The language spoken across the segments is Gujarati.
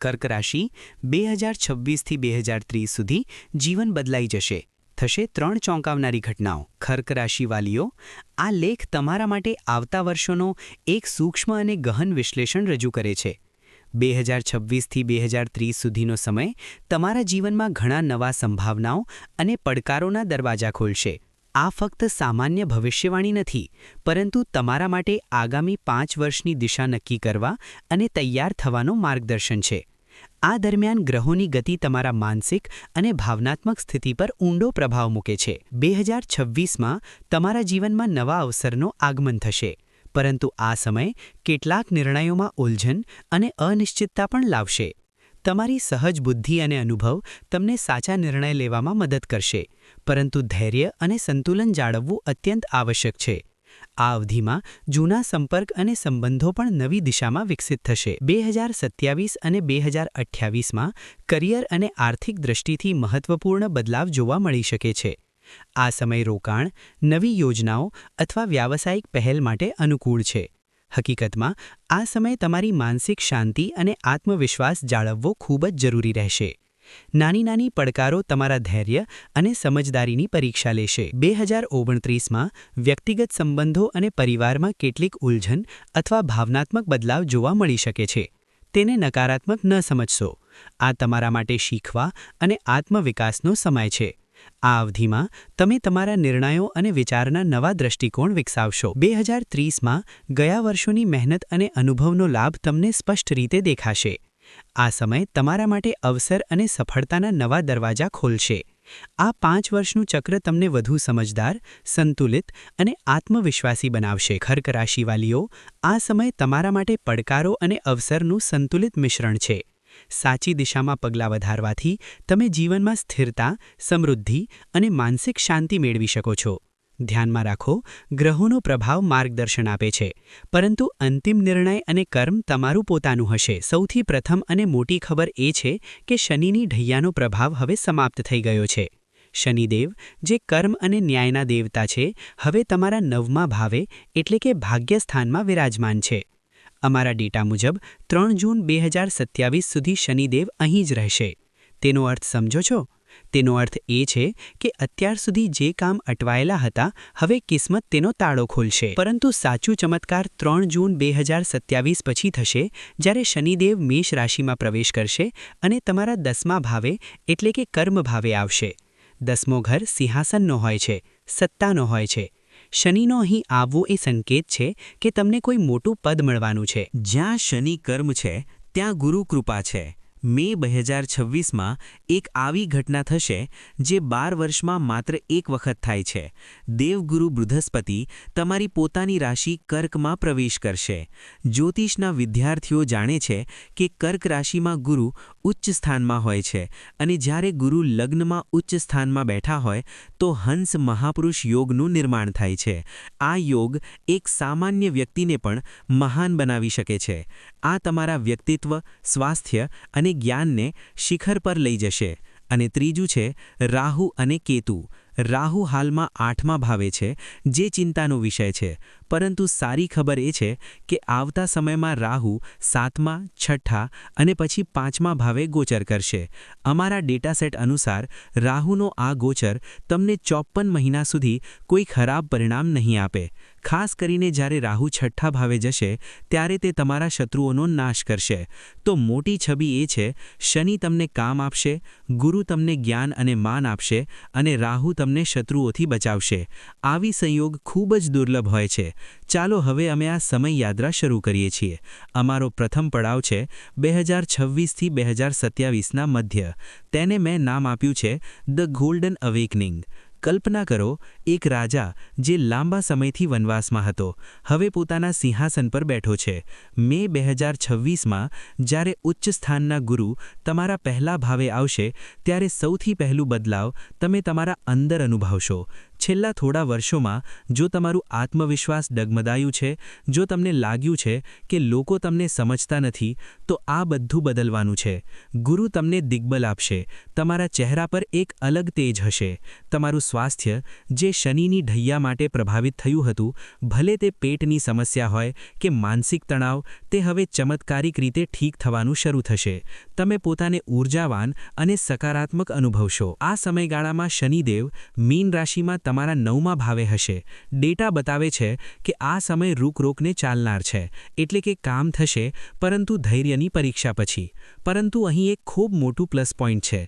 કર્ક રાશિ બે હજાર છવ્વીસથી બે હજાર ત્રીસ સુધી જીવન બદલાઈ જશે. થશે ત્રણ ચોંકાવનારી ઘટનાઓ. ખર્ક રાશિવાલીઓ આ લેખ તમારા માટે આવતા વર્ષોનો એક સૂક્ષ્મ અને ગહન વિશ્લેષણ રજૂ કરે છે. બે હજાર છવ્વીસથી બે હજાર ત્રીસ સુધીનો સમય તમારા જીવનમાં ઘણા નવા સંભાવનાઓ અને પડકારોના દરવાજા ખોલશે. આ ફક્ત સામાન્ય ભવિષ્યવાણી નથી, પરંતુ તમારા માટે આગામી પાંચ વર્ષની દિશા નક્કી કરવા અને તૈયાર થવાનું માર્ગદર્શન છે. આ દરમિયાન ગ્રહોની ગતિ તમારા માનસિક અને ભાવનાત્મક સ્થિતિ પર ઊંડો પ્રભાવ મૂકે છે. બે હજાર છવ્વીસમાં તમારા જીવનમાં નવા અવસરનો આગમન થશે, પરંતુ આ સમય કેટલાક નિર્ણયોમાં ઉલઝન અને અનિશ્ચિતતા પણ લાવશે. તમારી સહજ બુદ્ધિ અને અનુભવ તમને સાચા નિર્ણય લેવામાં મદદ કરશે. પરંતુ ધૈર્ય અને સંતુલન જાળવવું અત્યંત આવશ્યક છે. આ અવધિમાં જૂના સંપર્ક અને સંબંધો પણ નવી દિશામાં વિકસિત થશે. બે હજાર સત્યાવીસ અને બે હજાર અઠ્યાવીસમાં કરિયર અને આર્થિક દ્રષ્ટિથી મહત્વપૂર્ણ બદલાવ જોવા મળી શકે છે. આ સમય રોકાણ, નવી યોજનાઓ અથવા વ્યાવસાયિક પહેલ માટે અનુકૂળ છે. હકીકતમાં, આ સમય તમારી માનસિક શાંતિ અને આત્મવિશ્વાસ જાળવવો ખૂબ જ જરૂરી રહેશે. નાની નાની પડકારો તમારા ધૈર્ય અને સમજદારીની પરીક્ષા લેશે. બે હજાર ઓગણત્રીસમાં વ્યક્તિગત સંબંધો અને પરિવારમાં કેટલીક ઉલઝન અથવા ભાવનાત્મક બદલાવ જોવા મળી શકે છે. તેને નકારાત્મક ન સમજશો. આ તમારા માટે શીખવા અને આત્મવિકાસનો સમય છે. આ અવધિમાં તમે તમારા નિર્ણયો અને વિચારના નવા દ્રષ્ટિકોણ વિકસાવશો. બે હજાર ત્રીસમાં ગયા વર્ષોની મહેનત અને અનુભવનો લાભ તમને સ્પષ્ટ રીતે દેખાશે. આ સમય તમારા માટે અવસર અને સફળતાના નવા દરવાજા ખોલશે. આ પાંચ વર્ષનું ચક્ર તમને વધુ સમજદાર, સંતુલિત અને આત્મવિશ્વાસી બનાવશે. ખર્ક રાશિવાલીઓ, આ સમય તમારા માટે પડકારો અને અવસરનું સંતુલિત મિશ્રણ છે. સાચી દિશામાં પગલાં વધારવાથી તમે જીવનમાં સ્થિરતા, સમૃદ્ધિ અને માનસિક શાંતિ મેળવી શકો છો. ધ્યાનમાં રાખો, ગ્રહોનો પ્રભાવ માર્ગદર્શન આપે છે. પરંતુ અંતિમ નિર્ણય અને કર્મ તમારું પોતાનું હશે. સૌથી પ્રથમ અને મોટી ખબર એ છે કે શનિની ઢૈયાનો પ્રભાવ હવે સમાપ્ત થઈ ગયો છે. શનિદેવ, જે કર્મ અને ન્યાયના દેવતા છે, હવે તમારા નવમા ભાવે, એટલે કે ભાગ્યસ્થાનમાં વિરાજમાન છે. અમારા ડેટા મુજબ, ત્રણ જૂન બે સુધી શનિદેવ અહીં જ રહેશે. તેનો અર્થ સમજો છો? તેનો અર્થ એ છે કે અત્યાર સુધી જે કામ અટવાયેલા હતા, હવે કિસ્મત તેનો તાળો ખોલશે. પરંતુ સાચું ચમત્કાર ત્રણ જૂન બે હજાર સત્યાવીસ પછી થશે, જ્યારે શનિદેવ મેષ રાશિમાં પ્રવેશ કરશે અને તમારા દસમા ભાવે, એટલે કે કર્મ ભાવે આવશે. દસમો ઘર સિંહાસનનો હોય છે, સત્તાનો હોય છે. શનિનો અહીં આવવો એ સંકેત છે કે તમને કોઈ મોટું પદ મળવાનું છે. જ્યાં શનિ કર્મ છે, ત્યાં ગુરુ કૃપા છે. મે બે હજાર છવ્વીસમાં એક આવી ઘટના થશે જે બાર વર્ષમાં માત્ર એક વખત થાય છે. દેવગુરુ બૃહસ્પતિ તમારી પોતાની રાશિ કર્કમાં પ્રવેશ કરશે. જ્યોતિષના વિદ્યાર્થીઓ જાણે છે કે કર્ક રાશિમાં ગુરુ ઉચ્ચ સ્થાનમાં હોય છે અને જ્યારે ગુરુ લગ્નમાં ઉચ્ચ સ્થાનમાં બેઠા હોય તો હંસ મહાપુરુષ યોગનું નિર્માણ થાય છે. આ યોગ એક સામાન્ય વ્યક્તિને પણ મહાન બનાવી શકે છે. આ તમારા વ્યક્તિત્વ, સ્વાસ્થ્ય અને જ્ઞાનને શિખર પર લઈ જશે. અને ત્રીજું છે રાહુ અને કેતુ. રાહુ હાલમાં આઠમા ભાવે છે, જે ચિંતાનો વિષય છે. પરંતુ સારી ખબર એ છે કે આવતા સમયમાં રાહુ સાતમા, છઠ્ઠા અને પછી પાંચમા ભાવે ગોચર કરશે. અમારા ડેટાસેટ અનુસાર, રાહુનો આ ગોચર તમને ચોપ્પન મહિના સુધી કોઈ ખરાબ પરિણામ નહીં આપે. ખાસ કરીને જ્યારે રાહુ છઠ્ઠા ભાવે જશે, ત્યારે તે તમારા શત્રુઓનો નાશ કરશે. તો મોટી છબી એ છે, શનિ તમને કામ આપશે, ગુરુ તમને જ્ઞાન અને માન આપશે અને રાહુ તમને શત્રુઓથી બચાવશે. આવી સંયોગ ખૂબ જ દુર્લભ હોય છે. ચાલો હવે અમે આ સમય યાત્રા શરૂ કરીએ છીએ. અમારો પ્રથમ પડાવ છે બે હજાર છવ્વીસથી બે હજાર સત્યાવીસના મધ્ય. તેને મેં નામ આપ્યું છે ધ ગોલ્ડન અવેકનિંગ. કલ્પના કરો, એક રાજા જે લાંબા સમયથી વનવાસમાં હતો, હવે પોતાના સિંહાસન પર બેઠો છે. મે બે હજાર છવ્વીસમાં, જ્યારે ઉચ્ચ સ્થાનના ગુરુ તમારા પહેલા ભાવે આવશે, ત્યારે સૌથી પહેલું બદલાવ તમે તમારા અંદર અનુભવશો. છેલ્લા થોડા વર્ષોમાં, જો તમારું આત્મવિશ્વાસ ડગમદાયું છે, જો તમને લાગ્યું છે કે લોકો તમને સમજતા નથી, તો આ બધું બદલવાનું છે. ગુરુ તમને દિગ્બલ આપશે. તમારા ચહેરા પર એક અલગ તેજ હશે. તમારું સ્વાસ્થ્ય જે શનિની ઢૈયા માટે પ્રભાવિત થયું હતું, ભલે તે પેટની સમસ્યા હોય કે માનસિક તણાવ, તે હવે ચમત્કારિક રીતે ઠીક થવાનું શરૂ થશે. તમે પોતાને ઊર્જાવાન અને સકારાત્મક અનુભવશો. આ સમયગાળામાં શનિદેવ મીન રાશિમાં તમારા નવમા ભાવે હશે. ડેટા બતાવે છે કે આ સમય રૂકરોકને ચાલનાર છે, એટલે કે કામ થશે, પરંતુ ધૈર્યની પરીક્ષા પછી. પરંતુ અહીં એક ખૂબ મોટું પ્લસ પોઈન્ટ છે.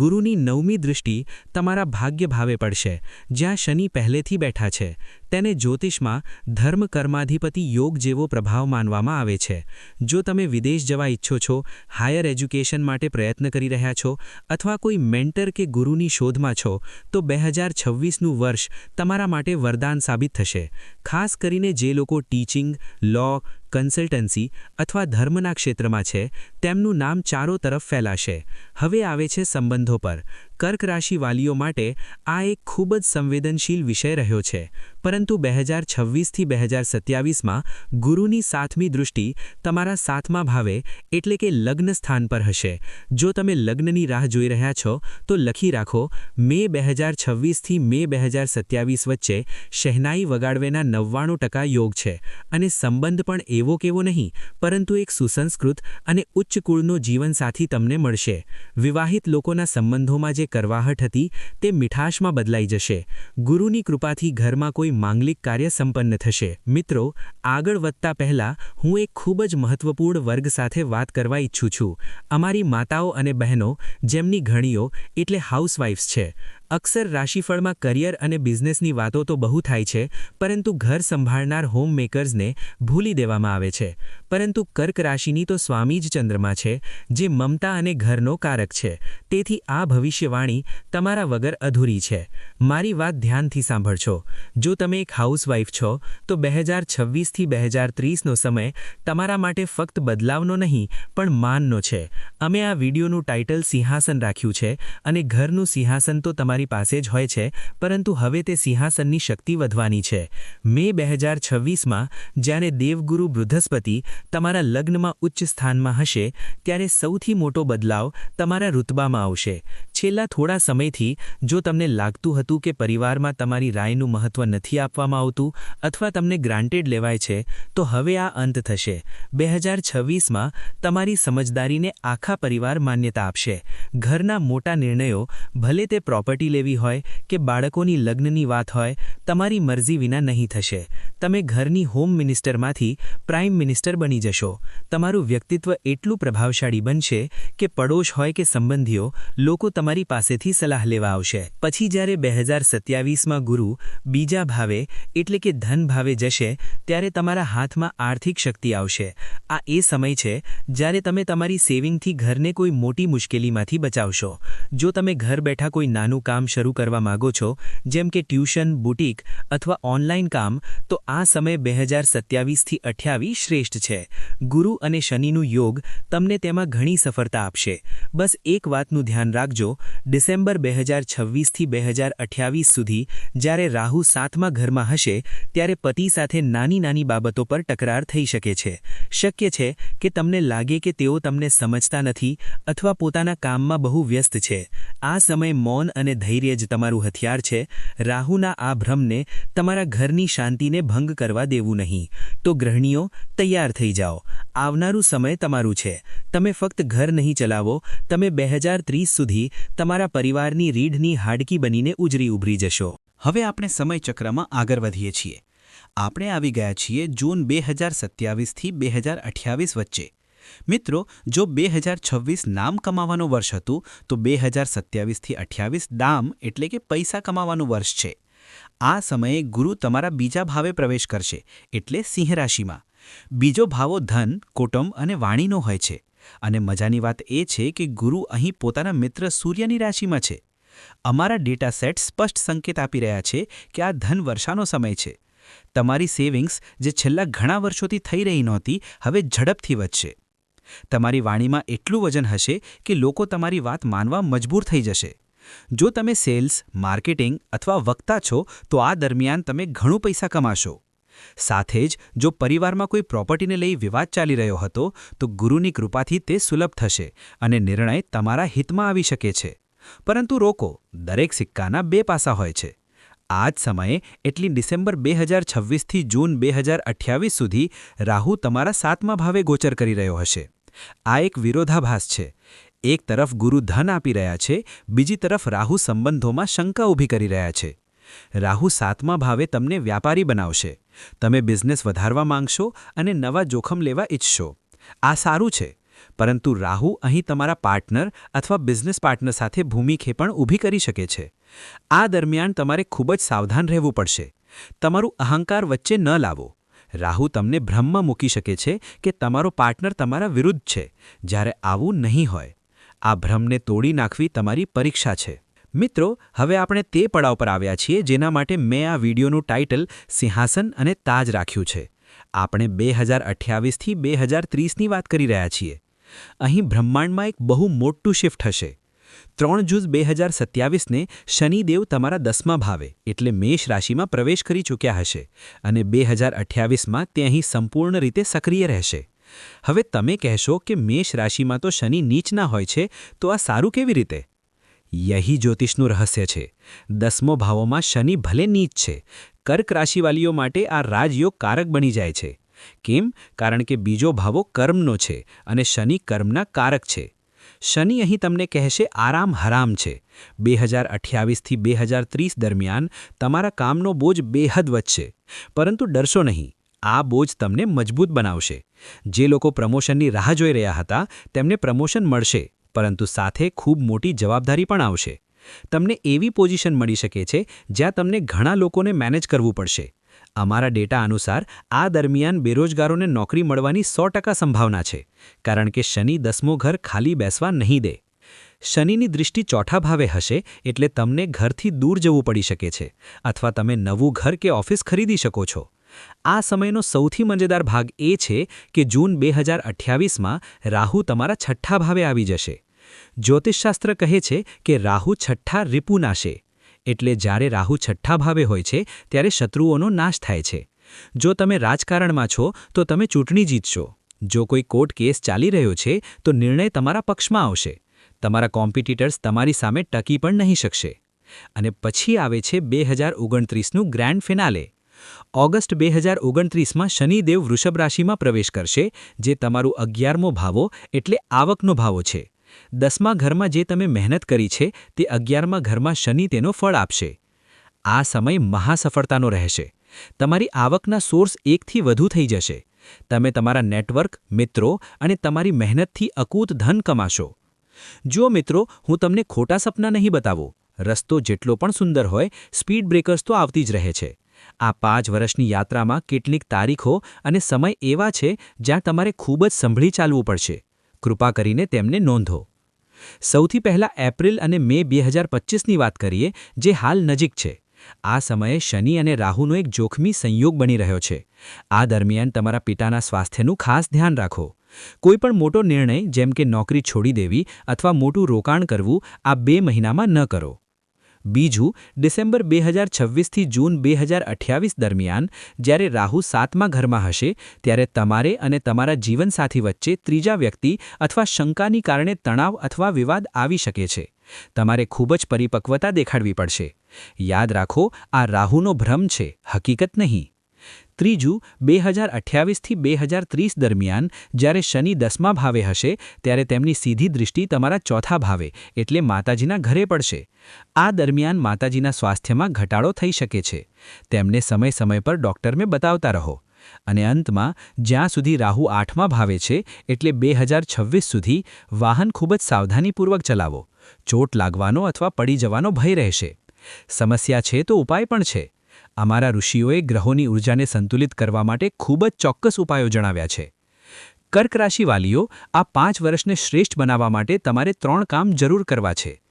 ગુરુની નવમી દૃષ્ટિ તમારા ભાગ્ય ભાવે પડશે. જ્યાં શનિ પહેલેથી બેઠા છે. તેને જ્યોતિષમાં ધર્મ કર્માધિપતિ યોગ જેવો પ્રભાવ માનવામાં આવે છે. જો તમે વિદેશ જવા ઈચ્છો છો, હાયર એજ્યુકેશન માટે પ્રયત્ન કરી રહ્યા છો, અથવા કોઈ મેન્ટર કે ગુરુની શોધમાં છો, તો બે હજાર છવ્વીસનું વર્ષ તમારા માટે વરદાન સાબિત થશે. ખાસ કરીને જે લોકો ટીચિંગ, લો કન્સલ્ટન્સી અથવા ધર્મના ક્ષેત્રમાં છે, તેમનું નામ ચારો તરફ ફેલાશે. હવે આવે છે સંબંધો પર. કર્ક રાશિ વાલીઓ માટે આ એક ખૂબ જ સંવેદનશીલ વિષય રહ્યો છે. પરંતુ બે હજાર છવ્વીસથી બે હજાર સત્યાવીસમાં ગુરુની સાતમી દૃષ્ટિ તમારા સાતમા ભાવે એટલે કે લગ્ન સ્થાન પર હશે. જો તમે લગ્નની રાહ જોઈ રહ્યા છો, તો લખી રાખો, મે બે હજાર છવ્વીસથી મે બે હજાર સત્યાવીસ વચ્ચે શહેનાઈ વગાડવેના નવ્વાણું ટકા યોગ છે. અને સંબંધ પણ એવો કેવો નહીં, પરંતુ એક સુસંસ્કૃત અને ઉચ્ચ કુળનો જીવનસાથી તમને મળશે. વિવાહિત લોકોના સંબંધોમાં જે કરવાહટ હતી, તે મીઠાશમાં બદલાઈ જશે. ગુરુની કૃપાથી ઘરમાં કોઈ માંગલિક કાર્ય સંપન્ન થશે. મિત્રો, આગળ વધતા પહેલાં હું એક ખૂબ જ મહત્વપૂર્ણ વર્ગ સાથે વાત કરવા ઈચ્છું છું. અમારી માતાઓ અને બહેનો, જેમની ઘણીઓ, એટલે હાઉસવાઇફ્સ છે. અક્સર રાશિફળમાં કરિયર અને બિઝનેસની વાતો તો બહુ થાય છે, પરંતુ ઘર સંભાળનાર હોમ મેકર્સને ભૂલી દેવામાં આવે છે. પરંતુ કર્ક રાશિની તો સ્વામી જ ચંદ્રમાં છે, જે મમતા અને ઘરનો કારક છે. તેથી આ ભવિષ્યવાણી તમારા વગર અધૂરી છે. મારી વાત ધ્યાનથી સાંભળશો જો તમે એક હાઉસવાઇફ છો, તો બે હજાર છવ્વીસથી બે હજાર ત્રીસનો સમય તમારા માટે ફક્ત બદલાવનો નહીં, પણ માનનો છે. અમે આ વિડીયોનું ટાઇટલ સિંહાસન રાખ્યું છે અને ઘરનું સિંહાસન તો તમારી પાસે જ હોય છે, પરંતુ હવે તે સિંહાસનની શક્તિ વધવાની છે. મે બે હજાર છવ્વીસમાં, જ્યારે દેવગુરુ બૃહસ્પતિ તમારા લગ્નમાં ઉચ્ચ સ્થાનમાં હશે, ત્યારે સૌથી મોટો બદલાવ તમારા ઋતબામાં આવશે. છેલ્લા થોડા સમયથી, જો તમને લાગતું હતું કે પરિવારમાં તમારી રાયનું મહત્વ નથી આપવામાં આવતું, અથવા તમને ગ્રાન્ટેડ લેવાય છે, તો હવે આ અંત થશે. બે હજાર છવ્વીસમાં, તમારી સમજદારીને આખા પરિવાર માન્યતા આપશે. ઘરના મોટા નિર્ણયો, ભલે તે પ્રોપર્ટી લેવી હોય કે બાળકોની લગ્નની વાત હોય, તમારી મરજી વિના નહીં થશે. તમે ઘરની હોમ મિનિસ્ટરમાંથી પ્રાઇમ મિનિસ્ટર બની જશો. તમારું વ્યક્તિત્વ એટલું પ્રભાવશાળી બનશે કે પડોશ હોય કે સંબંધીઓ, લોકો તમારી પાસેથી સલાહ લેવા આવશે. પછી જ્યારે બે હજાર સત્યાવીસમાં ગુરુ બીજા ભાવે, એટલે કે ધન ભાવે જશે, ત્યારે તમારા હાથમાં આર્થિક શક્તિ આવશે. આ એ સમય છે જ્યારે તમે તમારી સેવિંગથી ઘરને કોઈ મોટી મુશ્કેલીમાંથી બચાવશો. જો તમે ઘર બેઠા કોઈ નાનું કામ શરૂ કરવા માગો છો, જેમ કે ટ્યુશન, બુટીક અથવા ઓનલાઈન કામ, તો આ સમય બે હજાર સત્યાવીસથી અઠ્યાવીસ શ્રેષ્ઠ છે. ગુરુ અને શનિનું યોગ તમને તેમાં ઘણી સફળતા આપશે. બસ એક વાતનું ધ્યાન રાખજો, ડિસેમ્બર બે હજાર છવ્વીસથી બે હજાર અઠ્યાવીસ સુધી જ્યારે રાહુ સાતમા ઘરમાં હશે, ત્યારે પતિ સાથે નાની નાની બાબતો પર તકરાર થઈ શકે છે. શક્ય છે કે તમને લાગે કે તેઓ તમને સમજતા નથી અથવા પોતાના કામમાં બહુ વ્યસ્ત છે. આ સમય મૌન અને ધૈર્ય જ તમારું હથિયાર છે. રાહુના આ ભ્રમને તમારા ઘરની શાંતિને ભંગ કરવા દેવું નહીં. તો ગ્રહણીઓ તૈયાર થઈ જાઓ. આવનારું સમય તમારું છે. તમે ફક્ત ઘર નહીં ચલાવો. તમે બે સુધી તમારા પરિવારની રીઢની હાડકી બનીને ઉજરી ઉભરી જશો. હવે આપણે સમયચક્રમાં આગળ વધીએ છીએ. આપણે આવી ગયા છીએ જૂન બે હજાર સત્યાવીસથી બે હજાર અઠ્યાવીસ વચ્ચે. મિત્રો, જો બે હજાર છવ્વીસ નામ કમાવાનું વર્ષ હતું, તો બે હજાર સત્યાવીસથી અઠ્યાવીસ દામ એટલે કે પૈસા કમાવાનું વર્ષ છે. આ સમયે ગુરુ તમારા બીજા ભાવે પ્રવેશ કરશે, એટલે સિંહ રાશિમાં. બીજો ભાવો ધન, કુટુંબ અને વાણીનો હોય છે. અને મજાની વાત એ છે કે ગુરુ અહીં પોતાના મિત્ર સૂર્યની રાશિમાં છે. અમારા ડેટા સેટ સ્પષ્ટ સંકેત આપી રહ્યા છે કે આ ધન વર્ષાનો સમય છે. તમારી સેવિંગ્સ જે છેલ્લા ઘણા વર્ષોથી થઈ રહી નહોતી, હવે ઝડપથી વધશે. તમારી વાણીમાં એટલું વજન હશે કે લોકો તમારી વાત માનવા મજબૂર થઈ જશે. જો તમે સેલ્સ, માર્કેટિંગ અથવા વક્તા છો, તો આ દરમિયાન તમે ઘણું પૈસા કમાશો. સાથે જ, જો પરિવારમાં કોઈ પ્રોપર્ટીને લઈ વિવાદ ચાલી રહ્યો હતો, તો ગુરુની કૃપાથી તે સુલભ થશે અને નિર્ણય તમારા હિતમાં આવી શકે છે. પરંતુ રોકો, દરેક સિક્કાના બે પાસા હોય છે. આ જ સમયે એટલી ડિસેમ્બર બે હજાર છવ્વીસથી જૂન બે હજાર અઠ્યાવીસ સુધી રાહુ તમારા સાતમા ભાવે ગોચર કરી રહ્યો હશે. આ એક વિરોધાભાસ છે. એક તરફ ગુરુ ધન આપી રહ્યા છે, બીજી તરફ રાહુ સંબંધોમાં શંકા ઊભી કરી રહ્યા છે. રાહુ સાતમા ભાવે તમને વ્યાપારી બનાવશે. તમે બિઝનેસ વધારવા માંગશો અને નવા જોખમ લેવા ઈચ્છશો. આ સારું છે. પરંતુ રાહુ અહીં તમારા પાર્ટનર અથવા બિઝનેસ પાર્ટનર સાથે ભૂમિખે પણ ઊભી કરી શકે છે. આ દરમિયાન તમારે ખૂબ જ સાવધાન રહેવું પડશે. તમારું અહંકાર વચ્ચે ન લાવો. રાહુ તમને ભ્રમમાં મૂકી શકે છે કે તમારો પાર્ટનર તમારા વિરુદ્ધ છે, જ્યારે આવું નહીં હોય. આ ભ્રમને તોડી નાખવી તમારી પરીક્ષા છે. મિત્રો, હવે આપણે તે પડાવ પર આવ્યા છીએ જેના માટે મેં આ વિડીયોનું ટાઇટલ સિંહાસન અને તાજ રાખ્યું છે. આપણે બે હજાર અઠ્યાવીસથી બે હજાર ત્રીસની વાત કરી રહ્યા છીએ. અહીં બ્રહ્માંડમાં એક બહુ મોટું શિફ્ટ હશે. ત્રણ જૂઝ બે હજાર સત્યાવીસને શનિદેવ તમારા દસમા ભાવે એટલે મેષ રાશિમાં પ્રવેશ કરી ચૂક્યા હશે અને બે હજાર અઠ્યાવીસમાં તે અહીં સંપૂર્ણ રીતે સક્રિય રહેશે. હવે તમે કહેશો કે મેષ રાશિમાં તો શનિ નીચના હોય છે, તો આ સારું કેવી રીતે? યહી જ્યોતિષનું રહસ્ય છે. દસમો ભાવોમાં શનિ ભલે નીચ છે, કર્ક રાશિવાલીઓ માટે આ રાજયોગ કારક બની જાય છે. કેમ? કારણ કે બીજો ભાવો કર્મનો છે અને શનિ કર્મના કારક છે. શનિ અહીં તમને કહેશે આરામ હરામ છે. બે હજાર અઠ્યાવીસથી બે હજાર ત્રીસ દરમિયાન તમારા કામનો બોજ બેહદ વધશે. પરંતુ ડરશો નહીં, આ બોજ તમને મજબૂત બનાવશે. જે લોકો પ્રમોશનની રાહ જોઈ રહ્યા હતા, તેમને પ્રમોશન મળશે, પરંતુ સાથે ખૂબ મોટી જવાબદારી પણ આવશે. તમને એવી પોઝિશન મળી શકે છે, જ્યાં તમને ઘણા લોકોને મેનેજ કરવું પડશે. અમારા ડેટા અનુસાર આ દરમિયાન બેરોજગારોને નોકરી મળવાની સો સંભાવના છે, કારણ કે શનિ દસમો ઘર ખાલી બેસવા નહીં દે. શનિની દૃષ્ટિ ચોથા ભાવે હશે એટલે તમને ઘરથી દૂર જવું પડી શકે છે, અથવા તમે નવું ઘર કે ઓફિસ ખરીદી શકો છો. આ સમયનો સૌથી મજેદાર ભાગ એ છે કે જૂન બે હજાર અઠ્યાવીસમાં રાહુ તમારા છઠ્ઠા ભાવે આવી જશે. જ્યોતિષશાસ્ત્ર કહે છે કે રાહુ છઠ્ઠા રિપુ નાશે એટલે જ્યારે રાહુ છઠ્ઠા ભાવે હોય છે, ત્યારે શત્રુઓનો નાશ થાય છે. જો તમે રાજકારણમાં છો, તો તમે ચૂંટણી જીતશો. જો કોઈ કોર્ટ કેસ ચાલી રહ્યો છે, તો નિર્ણય તમારા પક્ષમાં આવશે. તમારા કોમ્પિટિટર્સ તમારી સામે ટકી પણ નહીં શકશે. અને પછી આવે છે બે હજાર ઓગણત્રીસનું ગ્રેન્ડ ફિનાલે. ઓગસ્ટ બે હજાર ઓગણત્રીસમાં શનિદેવ વૃષભ રાશિમાં પ્રવેશ કરશે, જે તમારું અગિયારમો ભાવો એટલે આવકનો ભાવો છે. દસમા ઘરમાં જે તમે મહેનત કરી છે, તે અગિયારમા ઘરમાં શનિ તેનો ફળ આપશે. આ સમય મહાસફળતાનો રહેશે. તમારી આવકના સોર્સ એકથી વધુ થઈ જશે. તમે તમારા નેટવર્ક, મિત્રો અને તમારી મહેનતથી અકૂત ધન કમાશો. જો મિત્રો, હું તમને ખોટા સપના નહીં બતાવું. રસ્તો જેટલો પણ સુંદર હોય, સ્પીડ બ્રેકર્સ તો આવતી જ રહે છે. આ પાંચ વર્ષની યાત્રામાં કેટલીક તારીખો અને સમય એવા છે, જ્યાં તમારે ખૂબ જ સંભળી ચાલવું પડશે. કૃપા કરીને તેમને નોંધો. સૌથી પહેલાં એપ્રિલ અને મે બે હજાર પચીસની વાત કરીએ, જે હાલ નજીક છે. આ સમયે શનિ અને રાહુનો એક જોખમી સંયોગ બની રહ્યો છે. આ દરમિયાન તમારા પિતાના સ્વાસ્થ્યનું ખાસ ધ્યાન રાખો. કોઈપણ મોટો નિર્ણય, જેમ કે નોકરી છોડી દેવી અથવા મોટું રોકાણ કરવું, આ બે મહિનામાં ન કરો. બીજું, ડિસેમ્બર બે હજાર છવ્વીસથી જૂન બે હજાર અઠ્યાવીસ દરમિયાન, જ્યારે રાહુ સાતમા ઘરમાં હશે, ત્યારે તમારે અને તમારા જીવનસાથી વચ્ચે ત્રીજા વ્યક્તિ અથવા શંકાની કારણે તણાવ અથવા વિવાદ આવી શકે છે. તમારે ખૂબ જ પરિપક્વતા દેખાડવી પડશે. યાદ રાખો, આ રાહુનો ભ્રમ છે, હકીકત નહીં. ત્રીજું, બે હજાર અઠ્યાવીસથી બે હજાર ત્રીસ દરમિયાન, જ્યારે શનિ દસમા ભાવે હશે, ત્યારે તેમની સીધી દૃષ્ટિ તમારા ચોથા ભાવે, એટલે માતાજીના ઘરે પડશે. આ દરમિયાન માતાજીના સ્વાસ્થ્યમાં ઘટાડો થઈ શકે છે. તેમને સમય સમય પર ડૉક્ટરને બતાવતા રહો. અને અંતમાં, જ્યાં સુધી રાહુ આઠમા ભાવે છે, એટલે બે હજાર છવ્વીસ સુધી, વાહન ખૂબ જ સાવધાનીપૂર્વક ચલાવો. ચોટ લાગવાનો અથવા પડી જવાનો ભય રહેશે. સમસ્યા છે તો ઉપાય પણ છે. અમારા ઋષિઓએ ગ્રહોની ઉર્જાને સંતુલિત કરવા માટે ખૂબ જ ચોક્કસ ઉપાયો જણાવ્યા છે. કર્ક રાશિવાલીઓ આ પાંચ વર્ષને શ્રેષ્ઠ બનાવવા માટે તમારે ત્રણ કામ જરૂર કરવા છે.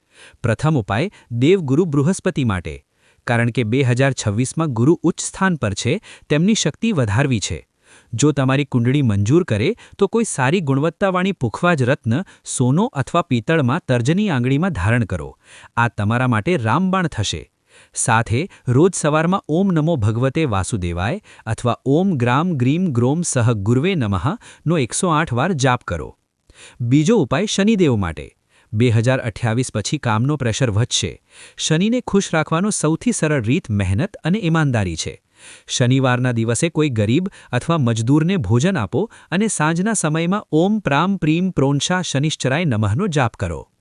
પ્રથમ ઉપાય, દેવગુરુ બૃહસ્પતિ માટે. કારણ કે બે હજાર છવ્વીસમાં ગુરુ ઉચ્ચ સ્થાન પર છે, તેમની શક્તિ વધારવી છે. જો તમારી કુંડળી મંજૂર કરે, તો કોઈ સારી ગુણવત્તાવાળી પુખવાજ રત્ન, સોનો અથવા પિત્તળમાં તર્જની આંગળીમાં ધારણ કરો. આ તમારા માટે રામબાણ થશે. સાથે રોજ સવારમાં ઓમ નમો ભગવતે વાસુદેવાય અથવા ઓમ ગ્રામ ગ્રીમ ગ્રોમ સહ ગુર્વે નમઃ નો એકસો વાર જાપ કરો. બીજો ઉપાય શનિદેવ માટે. બે હજાર અઠ્યાવીસ પછી કામનો પ્રેશર વધશે. શનિને ખુશ રાખવાનો સૌથી સરળ રીત મહેનત અને ઈમાનદારી છે. શનિવારના દિવસે કોઈ ગરીબ અથવા મજદૂરને ભોજન આપો અને સાંજના સમયમાં ઓમ પ્રામ પ્રીમ પ્રોંશા શનિશ્ચરાય નમઃનો જાપ કરો.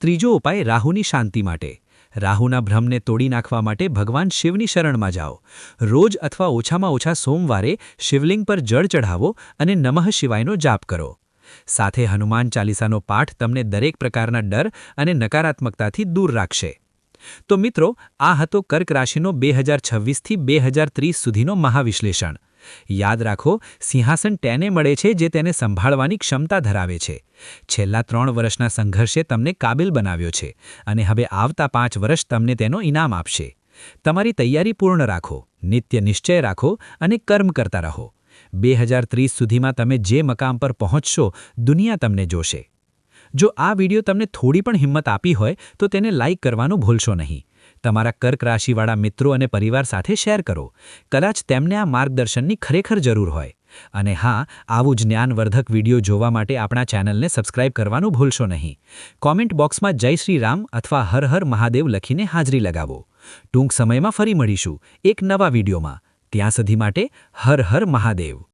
ત્રીજો ઉપાય રાહુની શાંતિ માટે. રાહુના ભ્રમને તોડી નાખવા માટે ભગવાન શિવની શરણમાં જાઓ. રોજ અથવા ઓછામાં ઓછા સોમવારે શિવલિંગ પર જળ ચઢાવો અને નમઃ શિવાયનો જાપ કરો. સાથે હનુમાન ચાલીસાનો પાઠ તમને દરેક પ્રકારના ડર અને નકારાત્મકતાથી દૂર રાખશે. તો મિત્રો, આ હતો કર્ક રાશિનો બે હજાર છવ્વીસથી બે હજાર ત્રીસ સુધીનો મહાવિશ્લેષણ. યાદ રાખો, સિંહાસન તેને મળે છે જે તેને સંભાળવાની ક્ષમતા ધરાવે છે. છેલ્લા ત્રણ વર્ષના સંઘર્ષે તમને કાબિલ બનાવ્યો છે અને હવે આવતા પાંચ વર્ષ તમને તેનો ઇનામ આપશે. તમારી તૈયારી પૂર્ણ રાખો, નિત્ય નિશ્ચય રાખો અને કર્મ કરતા રહો. બે હજાર ત્રીસ સુધીમાં તમે જે મકામ પર પહોંચશો, દુનિયા તમને જોશે. જો આ વીડિયો તમને થોડી પણ હિંમત આપી હોય, તો તેને લાઇક કરવાનું ભૂલશો નહીં. તમારા કર્ક રાશિવાળા મિત્રો અને પરિવાર સાથે શેર કરો. કદાચ તેમને આ માર્ગદર્શનની ખરેખર જરૂર હોય. અને હા, આવું જ જ્ઞાનવર્ધક વીડિયો જોવા માટે આપણા ચેનલને સબસ્ક્રાઇબ કરવાનું ભૂલશો નહીં. કોમેન્ટ બોક્સમાં જય શ્રી રામ અથવા હર હર મહાદેવ લખીને હાજરી લગાવો. ટૂંક સમયમાં ફરી મળીશું એક નવા વિડીયોમાં. ત્યાં સુધી માટે હર હર મહાદેવ.